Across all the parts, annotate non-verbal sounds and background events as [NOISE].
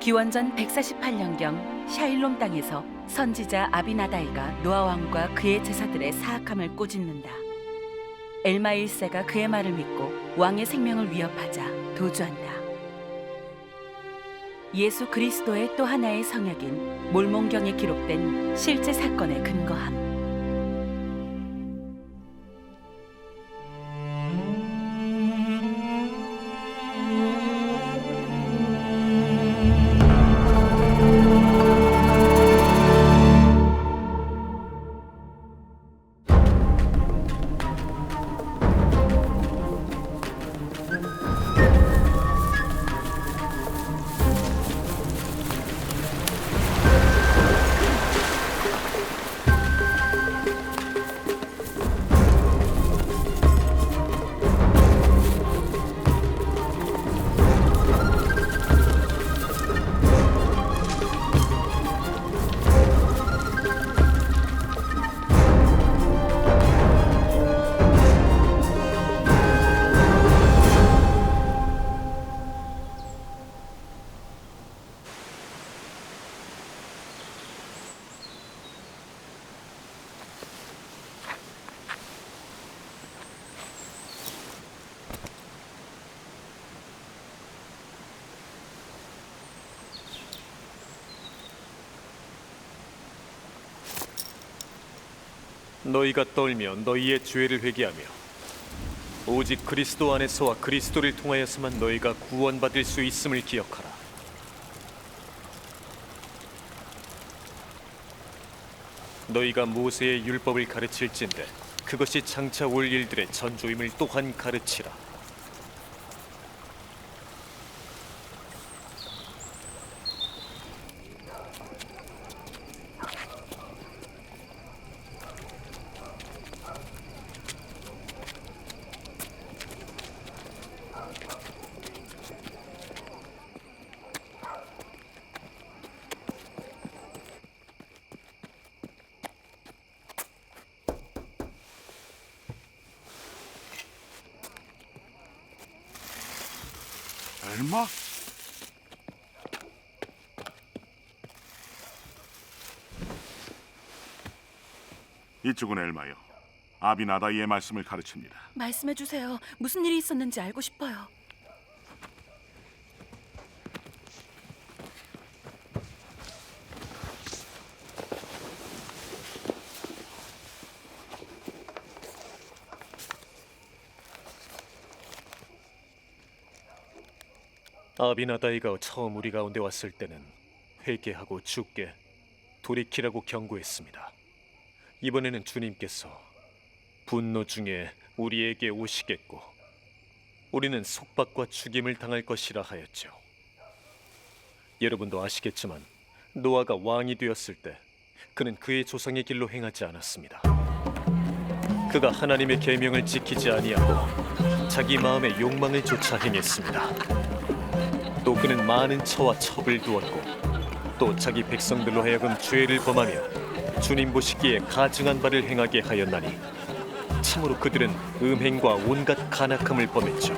기원전 148년경 샤일롬 땅에서 선지자 아비나다이가 노아 왕과 그의 제사들의 사악함을 꾸짖는다. 엘마 1세가 그의 말을 믿고 왕의 생명을 위협하자 도주한다. 예수 그리스도의 또 하나의 성역인 몰몬경에 기록된 실제 사건에 근거함. 너희가 떨며 너희의 죄를 회개하며 오직 그리스도 안에서와 그리스도를 통하여서만 너희가 구원받을 수 있음을 기억하라. 너희가 모세의 율법을 가르칠진대 그것이 장차 올 일들의 전조임을 또한 가르치라. 얼마? 이쪽은 엘마요. 아비나다이의 말씀을 가르칩니다. 말씀해 주세요. 무슨 일이 있었는지 알고 싶어요. 아비나다이가 처음 우리 가운데 왔을 때는 회개하고 죽게 돌이키라고 경고했습니다. 이번에는 주님께서 분노 중에 우리에게 오시겠고 우리는 속박과 죽임을 당할 것이라 하였죠. 여러분도 아시겠지만 노아가 왕이 되었을 때 그는 그의 조상의 길로 행하지 않았습니다. 그가 하나님의 계명을 지키지 아니하고 자기 마음의 욕망을 쫓아 행했습니다. 또 그는 많은 처와 첩을 두었고 또 자기 백성들로 하여금 죄를 범하며 주님 보시기에 가증한 바를 행하게 하였나니 참으로 그들은 음행과 온갖 간악함을 범했죠.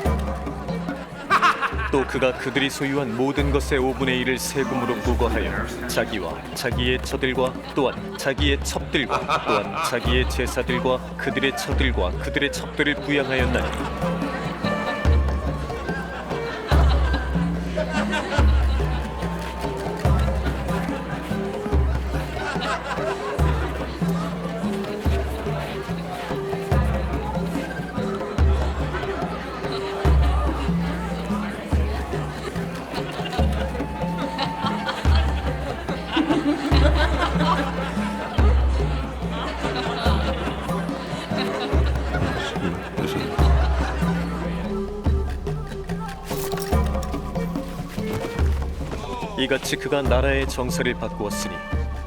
또 그가 그들이 소유한 모든 것의 5분의 1을 세금으로 부과하여 자기와 자기의 처들과 또한 자기의 첩들과 또한 자기의 제사들과 그들의 처들과 그들의 첩들을 부양하였나니 이같이 그가 나라의 정사를 바꾸었으니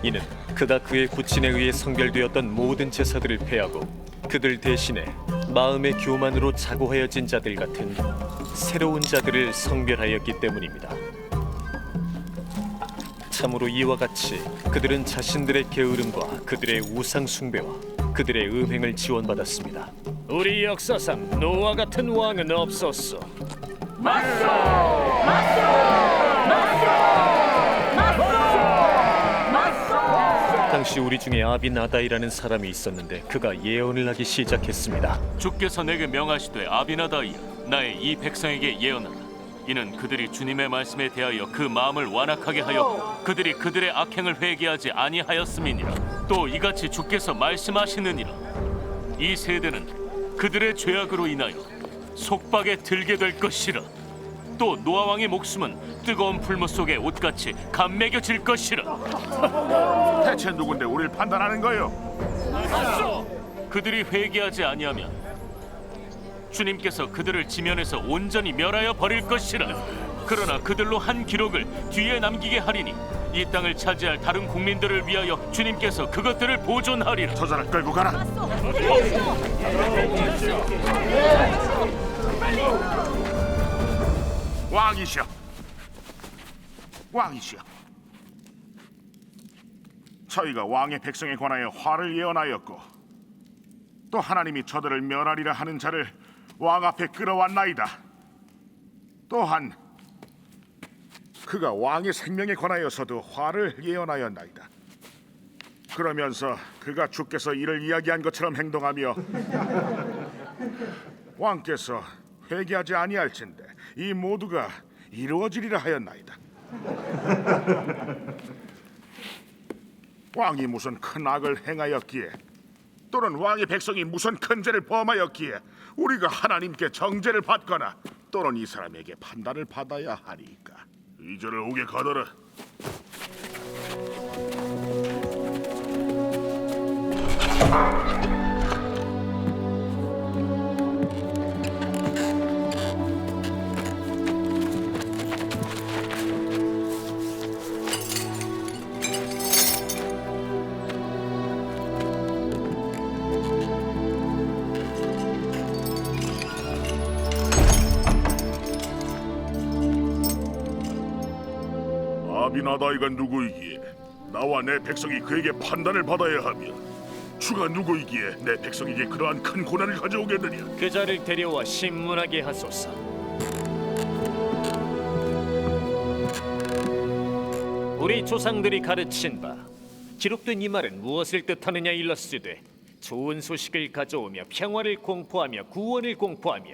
이는 그가 그의 구친에 의해 성별되었던 모든 제사들을 패하고 그들 대신에 마음의 교만으로 자고하여진 자들 같은 새로운 자들을 성별하였기 때문입니다. 참으로 이와 같이 그들은 자신들의 게으름과 그들의 우상 숭배와 그들의 음행을 지원받았습니다. 우리 역사상 노아 같은 왕은 없었어. 맞소! 맞소! 당시 우리 중에 아비나다이라는 사람이 있었는데 그가 예언을 하기 시작했습니다. 주께서 내게 명하시되 아비나다이야 나의 이 백성에게 예언하라. 이는 그들이 주님의 말씀에 대하여 그 마음을 완악하게 하여 그들이 그들의 악행을 회개하지 아니하였음이니라. 또 이같이 주께서 말씀하시느니라. 이 세대는 그들의 죄악으로 인하여 속박에 들게 될 것이라 또 노아 왕의 목숨은 뜨거운 풀무 속에 옷같이 감매겨질 것이라. 대체 누군데 우리를 판단하는 거요? 그들이 회개하지 아니하면 주님께서 그들을 지면에서 온전히 멸하여 버릴 것이라. 그러나 그들로 한 기록을 뒤에 남기게 하리니 이 땅을 차지할 다른 국민들을 위하여 주님께서 그것들을 보존하리라. 저 자를 끌고 가라. 왕이시여, 왕이시여. 저희가 왕의 백성에 관하여 화를 예언하였고 또 하나님이 저들을 멸하리라 하는 자를 왕 앞에 끌어왔나이다. 또한 그가 왕의 생명에 관하여서도 화를 예언하였나이다. 그러면서 그가 주께서 이를 이야기한 것처럼 행동하며 [LAUGHS] 왕께서 회개하지 아니할진대 이 모두가 이루어지리라 하였나이다. 왕이 무슨 큰 악을 행하였기에 또는 왕의 백성이 무슨 큰 죄를 범하였기에 우리가 하나님께 정죄를 받거나 또는 이 사람에게 판단을 받아야 하리까. 이절을 오게 가더라. 아비나다이가 누구이기에 나와 내 백성이 그에게 판단을 받아야 하며 주가 누구이기에 내 백성에게 그러한 큰 고난을 가져오겠느냐 그 자를 데려와 신문하게 하소서. 우리 조상들이 가르친 바 기록된 이 말은 무엇을 뜻하느냐 일렀으되 좋은 소식을 가져오며 평화를 공포하며 구원을 공포하며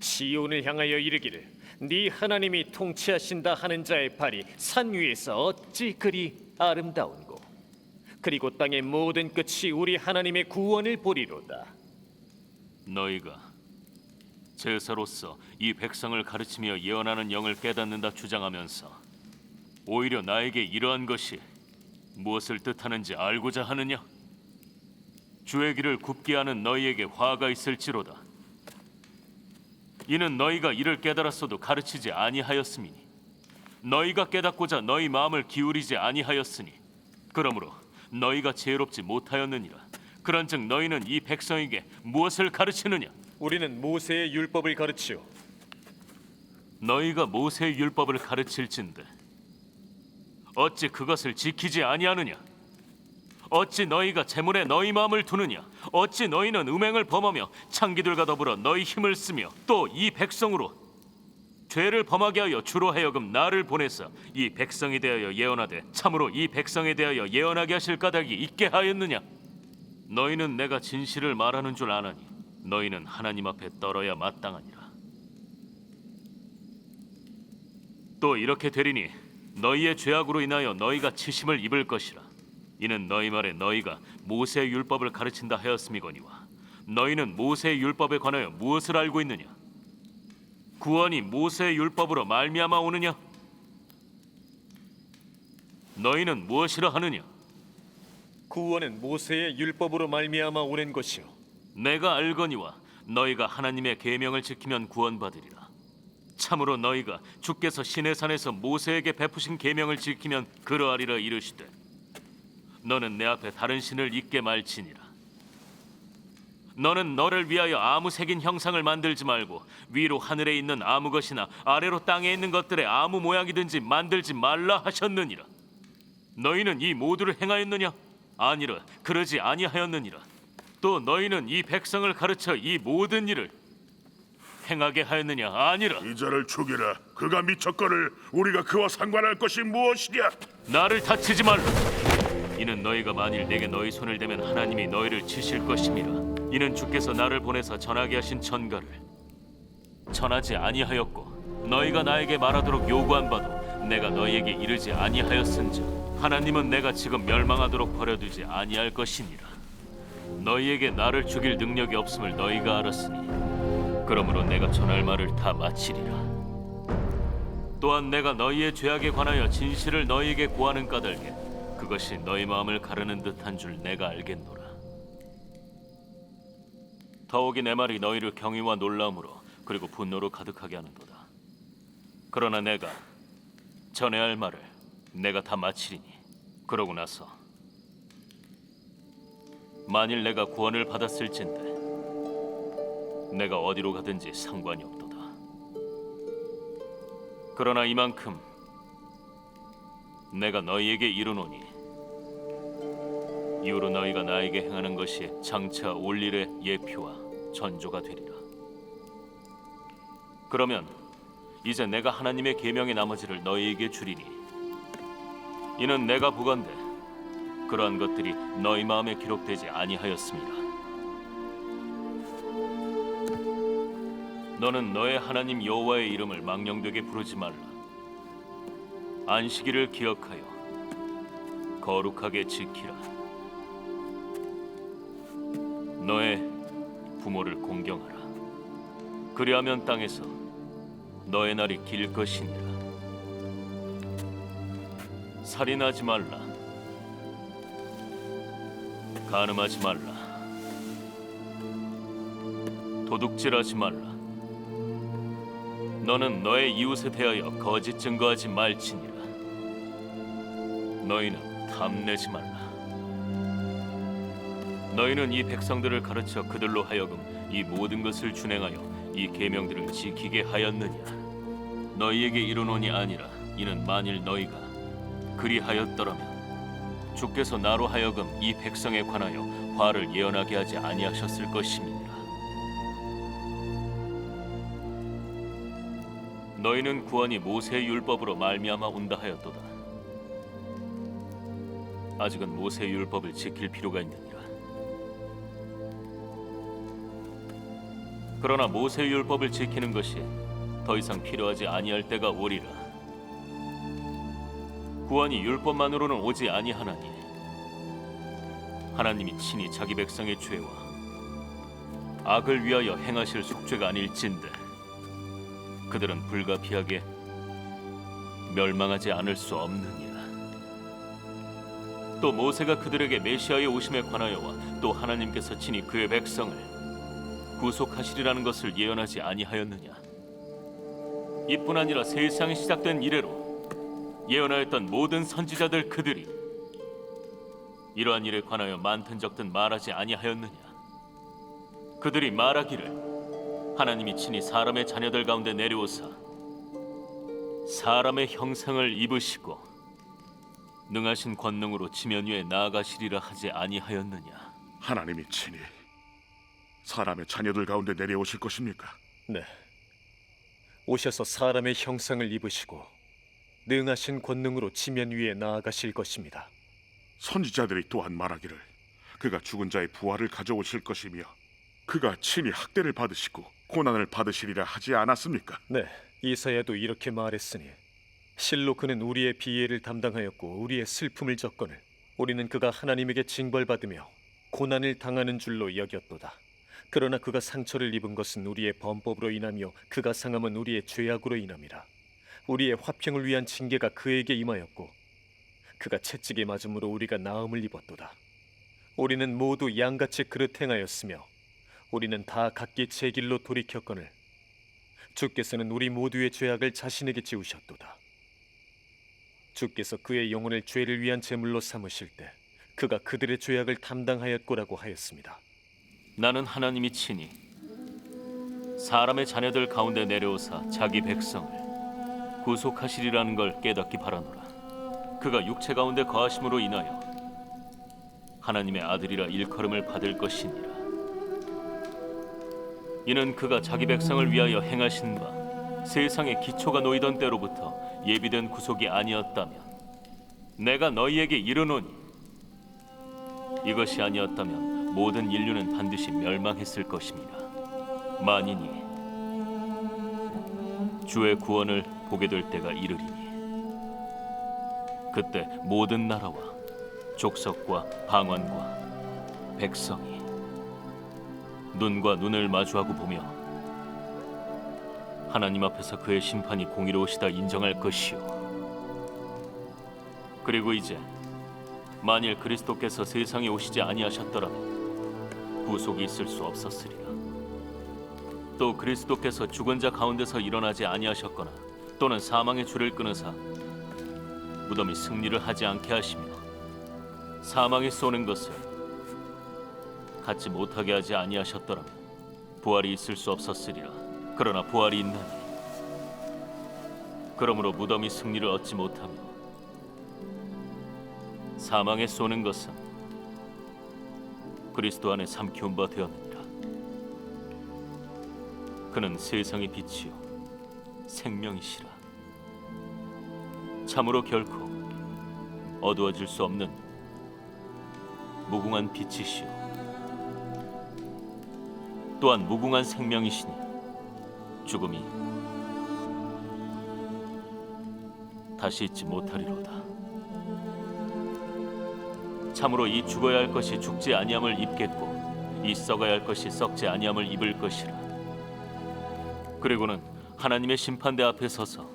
시온을 향하여 이르기를 네 하나님이 통치하신다 하는 자의 발이 산 위에서 어찌 그리 아름다운고 그리고 땅의 모든 끝이 우리 하나님의 구원을 보리로다. 너희가 제사로서 이 백성을 가르치며 예언하는 영을 깨닫는다 주장하면서 오히려 나에게 이러한 것이 무엇을 뜻하는지 알고자 하느냐? 주의 길을 굽게 하는 너희에게 화가 있을지로다. 이는 너희가 이를 깨달았어도 가르치지 아니하였음이니 너희가 깨닫고자 너희 마음을 기울이지 아니하였으니 그러므로 너희가 지혜롭지 못하였느니라. 그런즉 너희는 이 백성에게 무엇을 가르치느냐? 우리는 모세의 율법을 가르치오. 너희가 모세의 율법을 가르칠진데 어찌 그것을 지키지 아니하느냐? 어찌 너희가 재물에 너희 마음을 두느냐? 어찌 너희는 음행을 범하며 창기들과 더불어 너희 힘을 쓰며 또 이 백성으로 죄를 범하게 하여 주로 하여금 나를 보내서 이 백성에 대하여 예언하되 참으로 이 백성에 대하여 예언하게 하실 까닭이 있게 하였느냐? 너희는 내가 진실을 말하는 줄 아나니 너희는 하나님 앞에 떨어야 마땅하니라. 또 이렇게 되리니 너희의 죄악으로 인하여 너희가 치심을 입을 것이라 이는 너희 말에 너희가 모세의 율법을 가르친다 하였음이거니와 너희는 모세의 율법에 관하여 무엇을 알고 있느냐 구원이 모세의 율법으로 말미암아 오느냐 너희는 무엇이라 하느냐 구원은 모세의 율법으로 말미암아 오는 것이요. 내가 알거니와 너희가 하나님의 계명을 지키면 구원받으리라. 참으로 너희가 주께서 시내 산에서 모세에게 베푸신 계명을 지키면 그러하리라 이르시되 너는 내 앞에 다른 신을 잊게 말지니라. 너는 너를 위하여 아무 색인 형상을 만들지 말고 위로 하늘에 있는 아무 것이나 아래로 땅에 있는 것들의 아무 모양이든지 만들지 말라 하셨느니라. 너희는 이 모두를 행하였느냐? 아니라 그러지 아니하였느니라. 또 너희는 이 백성을 가르쳐 이 모든 일을 행하게 하였느냐? 아니라 이 자를 죽이라 그가 미쳤거늘 우리가 그와 상관할 것이 무엇이냐 나를 다치지 말라. 이는 너희가 만일 내게 너희 손을 대면 하나님이 너희를 치실 것임이라 이는 주께서 나를 보내사 전하게 하신 전가를 전하지 아니하였고 너희가 나에게 말하도록 요구한 바도 내가 너희에게 이르지 아니하였은즉 하나님은 내가 지금 멸망하도록 버려두지 아니할 것이니라. 너희에게 나를 죽일 능력이 없음을 너희가 알았으니 그러므로 내가 전할 말을 다 마치리라. 또한 내가 너희의 죄악에 관하여 진실을 너희에게 고하는 까닭에 그것이 너희 마음을 가르는 듯한 줄 내가 알겠노라. 더욱이 내 말이 너희를 경외와 놀라움으로 그리고 분노로 가득하게 하는도다. 그러나 내가 전해야 할 말을 내가 다 마치리니 그러고 나서 만일 내가 구원을 받았을진데 내가 어디로 가든지 상관이 없도다. 그러나 이만큼 내가 너희에게 이르노니 이후로 너희가 나에게 행하는 것이 장차 올 일의 예표와 전조가 되리라. 그러면 이제 내가 하나님의 계명의 나머지를 너희에게 주리니 이는 내가 보건대 그러한 것들이 너희 마음에 기록되지 아니하였습니다. 너는 너의 하나님 여호와의 이름을 망령되게 부르지 말라. 안식일을 기억하여 거룩하게 지키라. 너의 부모를 공경하라. 그리하면 땅에서 너의 날이 길 것이니라. 살인하지 말라. 간음하지 말라. 도둑질하지 말라. 너는 너의 이웃에 대하여 거짓 증거하지 말지니라. 너희는 탐내지 말라. 너희는 이 백성들을 가르쳐 그들로 하여금 이 모든 것을 준행하여 이 계명들을 지키게 하였느냐? 너희에게 이르노니 아니라 이는 만일 너희가 그리하였더라면 주께서 나로 하여금 이 백성에 관하여 화를 예언하게 하지 아니하셨을 것임이니라. 너희는 구원이 모세의 율법으로 말미암아 온다 하였도다. 아직은 모세의 율법을 지킬 필요가 있느니 그러나 모세의 율법을 지키는 것이 더 이상 필요하지 아니할 때가 오리라. 구원이 율법만으로는 오지 아니하나니 하나님이 친히 자기 백성의 죄와 악을 위하여 행하실 속죄가 아닐진대 그들은 불가피하게 멸망하지 않을 수 없느니라. 또 모세가 그들에게 메시아의 오심에 관하여와 또 하나님께서 친히 그의 백성을 구속하시리라는 것을 예언하지 아니하였느냐? 이뿐 아니라 세상이 시작된 이래로 예언하였던 모든 선지자들 그들이 이러한 일에 관하여 많든 적든 말하지 아니하였느냐? 그들이 말하기를 하나님이 친히 사람의 자녀들 가운데 내려오사 사람의 형상을 입으시고 능하신 권능으로 지면 위에 나아가시리라 하지 아니하였느냐? 하나님이 친히 사람의 자녀들 가운데 내려오실 것입니까? 네. 오셔서 사람의 형상을 입으시고 능하신 권능으로 지면 위에 나아가실 것입니다. 선지자들이 또한 말하기를 그가 죽은 자의 부활을 가져오실 것이며 그가 친히 학대를 받으시고 고난을 받으시리라 하지 않았습니까? 네, 이사야도 이렇게 말했으니 실로 그는 우리의 비애를 담당하였고 우리의 슬픔을 졌거늘 우리는 그가 하나님에게 징벌받으며 고난을 당하는 줄로 여겼도다. 그러나 그가 상처를 입은 것은 우리의 범법으로 인하며 그가 상함은 우리의 죄악으로 인함이라. 우리의 화평을 위한 징계가 그에게 임하였고 그가 채찍에 맞음으로 우리가 나음을 입었도다. 우리는 모두 양같이 그릇 행하였으며 우리는 다 각기 제 길로 돌이켰거늘 주께서는 우리 모두의 죄악을 자신에게 지우셨도다. 주께서 그의 영혼을 죄를 위한 제물로 삼으실 때 그가 그들의 죄악을 담당하였고라고 하였습니다. 나는 하나님이 친히 사람의 자녀들 가운데 내려오사 자기 백성을 구속하시리라는 걸 깨닫기 바라노라. 그가 육체 가운데 거하심으로 인하여 하나님의 아들이라 일컬음을 받을 것이니라. 이는 그가 자기 백성을 위하여 행하신 바 세상의 기초가 놓이던 때로부터 예비된 구속이 아니었다면 내가 너희에게 이르노니 이것이 아니었다면 모든 인류는 반드시 멸망했을 것입니다. 만인이 주의 구원을 보게 될 때가 이르리니 그때 모든 나라와 족속과 방언과 백성이 눈과 눈을 마주하고 보며 하나님 앞에서 그의 심판이 공의로우시다 인정할 것이요 그리고 이제 만일 그리스도께서 세상에 오시지 아니하셨더라면 구속이 있을 수 없었으리라. 또 그리스도께서 죽은 자 가운데서 일어나지 아니하셨거나 또는 사망의 줄을 끊으사 무덤이 승리를 하지 않게 하시며 사망이 쏘는 것을 갖지 못하게 하지 아니하셨더라면 부활이 있을 수 없었으리라. 그러나 부활이 있나니 그러므로 무덤이 승리를 얻지 못하며 사망에 쏘는 것은 그리스도 안에 삼키운 바 되었느니라. 그는 세상의 빛이요 생명이시라. 참으로 결코 어두워질 수 없는 무궁한 빛이시요 또한 무궁한 생명이시니 죽음이 다시 있지 못하리로다 참으로 이 죽어야 할 것이 죽지 아니함을 입겠고 이 썩어야 할 것이 썩지 아니함을 입을 것이라. 그리고는 하나님의 심판대 앞에 서서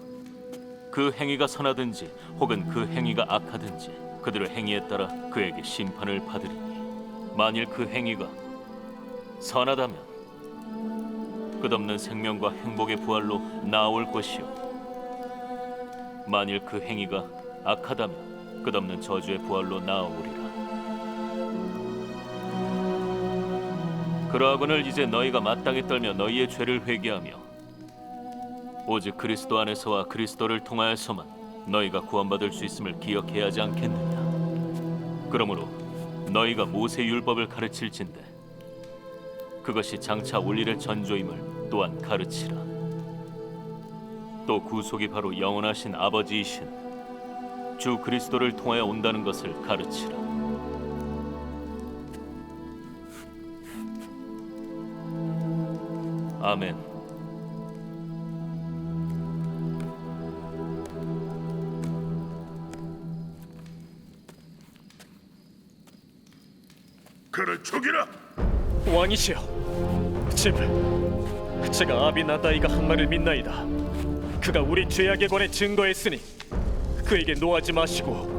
그 행위가 선하든지 혹은 그 행위가 악하든지 그들의 행위에 따라 그에게 심판을 받으리니 만일 그 행위가 선하다면 끝없는 생명과 행복의 부활로 나올 것이요. 만일 그 행위가 악하다면 끝없는 저주의 부활로 나오리라 그러하거늘 이제 너희가 마땅히 떨며 너희의 죄를 회개하며 오직 그리스도 안에서와 그리스도를 통하여서만 너희가 구원받을 수 있음을 기억해야 하지 않겠느냐? 그러므로 너희가 모세 율법을 가르칠진대 그것이 장차 올 일의 전조임을 또한 가르치라. 또 구속이 바로 영원하신 아버지이신 주 그리스도를 통하여 온다는 것을 가르치라 아멘 그를 죽이라. 왕이시여, 제발 제가 아비나다이가 한 말을 믿나이다. 그가 우리 죄악에 관해 증거했으니 그에게 노하지 마시고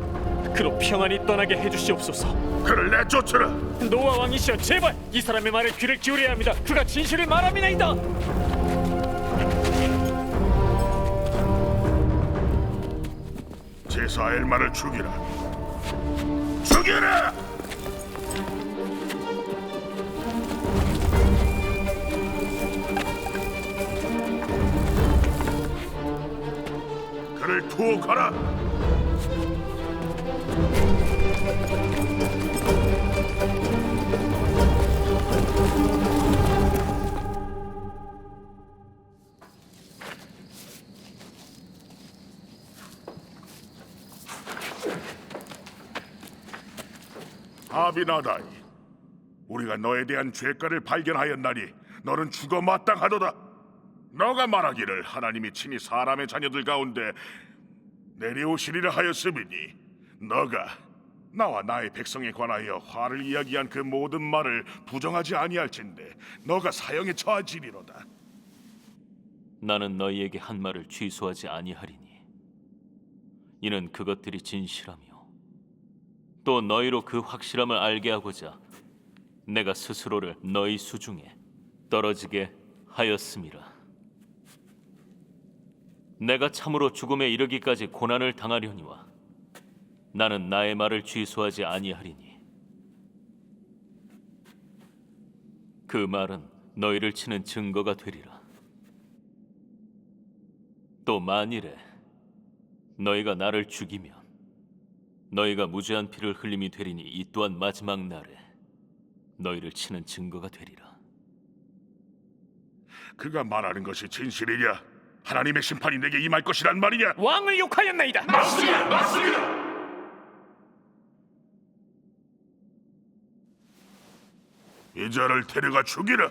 그로 평안히 떠나게 해주시옵소서. 그를 내쫓으라. 노아 왕이시여, 제발 이 사람의 말에 귀를 기울여야 합니다. 그가 진실을 말함이나이다. 제사 엘마를 죽이라. 죽이라. 그를 투옥하라. 아비나다이, 우리가 너에 대한 죄가를 발견하였나니 너는 죽어 마땅하도다. 너가 말하기를 하나님이 친히 사람의 자녀들 가운데 내려오시리라 하였음이니 너가 나와 나의 백성에 관하여 화를 이야기한 그 모든 말을 부정하지 아니할진대 너가 사형에 처하지리로다. 나는 너희에게 한 말을 취소하지 아니하리니 이는 그것들이 진실하며 또 너희로 그 확실함을 알게 하고자 내가 스스로를 너희 수중에 떨어지게 하였음이라 내가 참으로 죽음에 이르기까지 고난을 당하려니와 나는 나의 말을 취소하지 아니하리니 그 말은 너희를 치는 증거가 되리라. 또 만일에 너희가 나를 죽이면 너희가 무죄한 피를 흘림이 되리니 이 또한 마지막 날에 너희를 치는 증거가 되리라. 그가 말하는 것이 진실이냐? 하나님의 심판이 내게 임할 것이란 말이냐? 왕을 욕하였나이다. 이 자를 데려가 죽이라.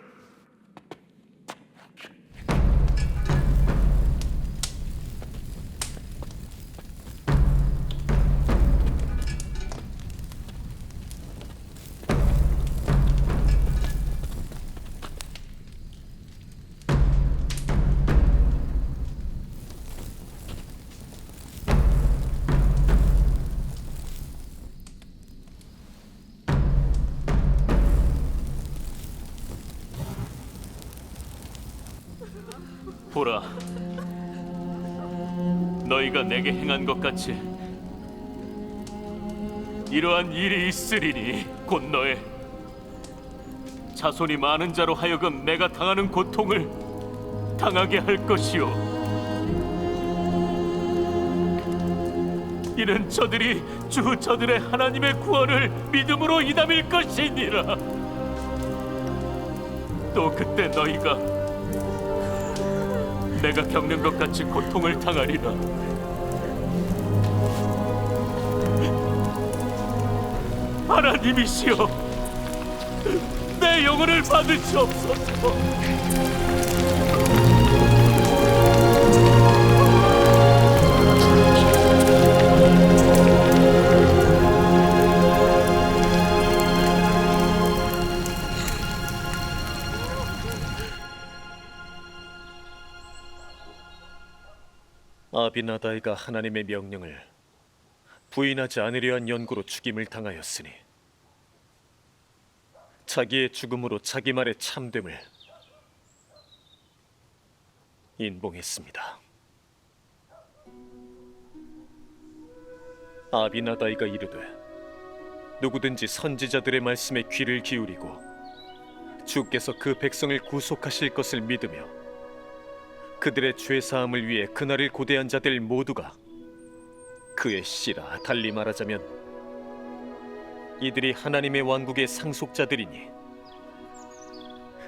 보라, 너희가 내게 행한 것 같이 이러한 일이 있으리니 곧 너의 자손이 많은 자로 하여금 내가 당하는 고통을 당하게 할 것이요. 이는 저들이 주 저들의 하나님의 구원을 믿음으로 이담일 것이니라. 또 그때 너희가 내가 겪는 것 같이 고통을 당하리라. 하나님이시여, 내 영혼을 받으시옵소서. 아비나다이가 하나님의 명령을 부인하지 않으려 한 연고로 죽임을 당하였으니 자기의 죽음으로 자기 말의 참됨을 인봉했습니다. 아비나다이가 이르되 누구든지 선지자들의 말씀에 귀를 기울이고 주께서 그 백성을 구속하실 것을 믿으며 그들의 죄 사함을 위해 그날을 고대한 자들 모두가 그의 씨라 달리 말하자면 이들이 하나님의 왕국의 상속자들이니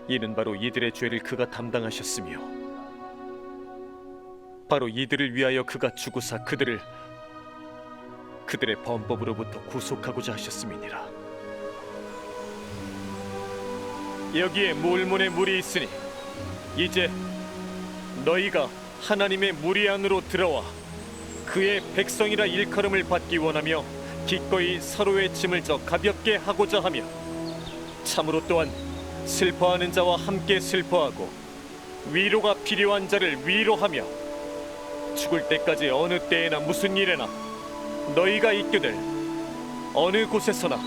이는 바로 이들의 죄를 그가 담당하셨으며 바로 이들을 위하여 그가 죽으사 그들을 그들의 범법으로부터 구속하고자 하셨음이니라. 여기에 몰몬의 물이 있으니 이제 너희가 하나님의 무리 안으로 들어와 그의 백성이라 일컬음을 받기 원하며 기꺼이 서로의 짐을 져 가볍게 하고자 하며 참으로 또한 슬퍼하는 자와 함께 슬퍼하고 위로가 필요한 자를 위로하며 죽을 때까지 어느 때에나 무슨 일에나 너희가 있거늘 어느 곳에서나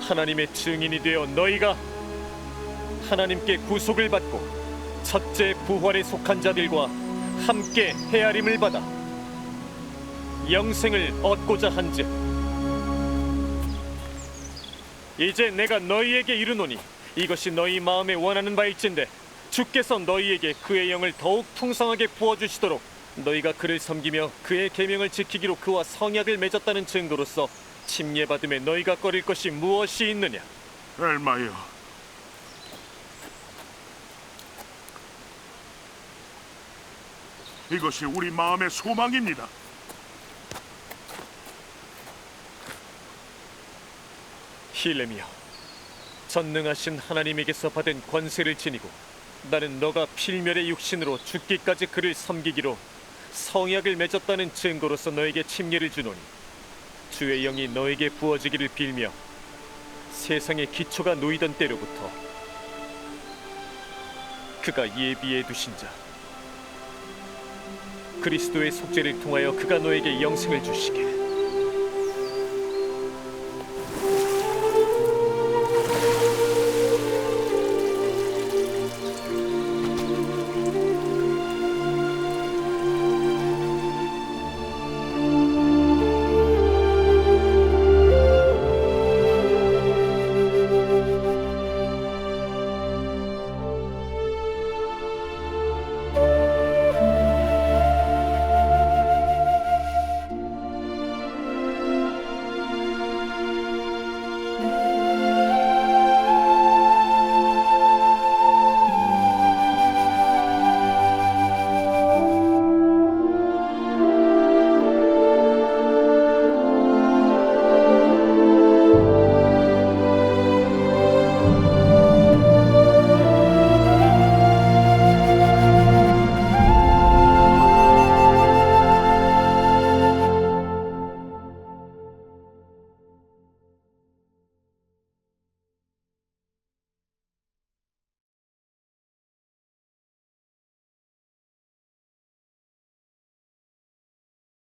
하나님의 증인이 되어 너희가 하나님께 구속을 받고 첫째 부활에 속한 자들과 함께 헤아림을 받아 영생을 얻고자 한즉 이제 내가 너희에게 이르노니 이것이 너희 마음에 원하는 바일진데 주께서 너희에게 그의 영을 더욱 풍성하게 부어 주시도록 너희가 그를 섬기며 그의 계명을 지키기로 그와 성약을 맺었다는 증거로서 침례 받음에 너희가 꺼릴 것이 무엇이 있느냐? 엘마여, 이것이 우리 마음의 소망입니다. 힐렘이여 전능하신 하나님에게서 받은 권세를 지니고 나는 너가 필멸의 육신으로 죽기까지 그를 섬기기로 성약을 맺었다는 증거로서 너에게 침례를 주노니 주의 영이 너에게 부어지기를 빌며 세상의 기초가 놓이던 때로부터 그가 예비해 두신 자 그리스도의 속죄를 통하여 그가 너에게 영생을 주시게